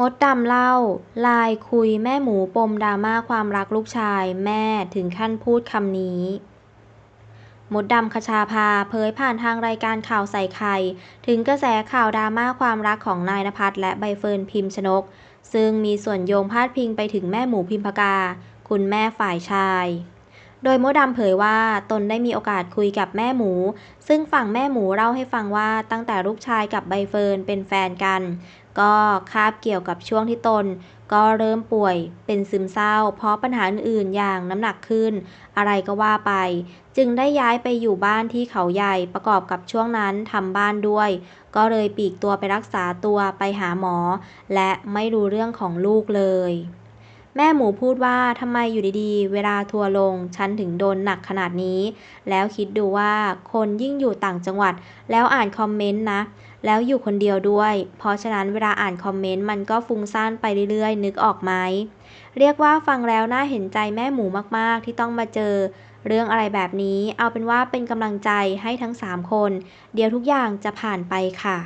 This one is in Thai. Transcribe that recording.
มดดำเล่า ไลน์คุยแม่หมูปมดราม่าความรักลูกชาย แม่ถึงขั้นพูดคำนี้ มดดำคชาภาเผยผ่านทางรายการข่าวใส่ไข่ ถึงกระแสข่าวดราม่าความรักของนายณภัสและใบเฟิร์นพิมชนก ซึ่งมีส่วนโยงพาดพิงไปถึงแม่หมูพิมพกา คุณแม่ฝ่ายชาย โดยมดดำเผยว่าตนได้มีโอกาสคุยกับแม่หมู ซึ่งฝั่งแม่หมูเล่าให้ฟังว่าตั้งแต่ลูกชายกับใบเฟิร์นเป็นแฟนกัน ก็คาบเกี่ยวกับช่วงที่ตน ก็เริ่มป่วยเป็นซึมเศร้า เพราะปัญหาอื่นๆอย่างน้ำหนักขึ้น อะไรก็ว่าไป จึงได้ย้ายไปอยู่บ้านที่เขาใหญ่ประกอบกับช่วงนั้นทำบ้านด้วย ก็เลยปีกตัวไปรักษาตัวไปหาหมอ และไม่รู้เรื่องของลูกเลย แม่หมูพูดว่าทำไมอยู่ดีๆ เวลาทัวร์ลง ฉันถึงโดนหนักขนาดนี้ แล้วคิดดูว่าคนยิ่งอยู่ต่างจังหวัด แล้วอ่านคอมเมนต์นะ แล้วอยู่คนเดียวด้วย เพราะฉะนั้นเวลาอ่านคอมเมนต์มันก็ฟุ้งซ่านไปเรื่อยๆ นึกออกไหม เรียกว่าฟังแล้วน่าเห็นใจแม่หมูมากๆ ที่ต้องมาเจอ เรื่องอะไรแบบนี้ เอาเป็นว่าเป็นกำลังใจให้ทั้ง 3 คน เดี๋ยวทุกอย่างจะผ่านไปค่ะ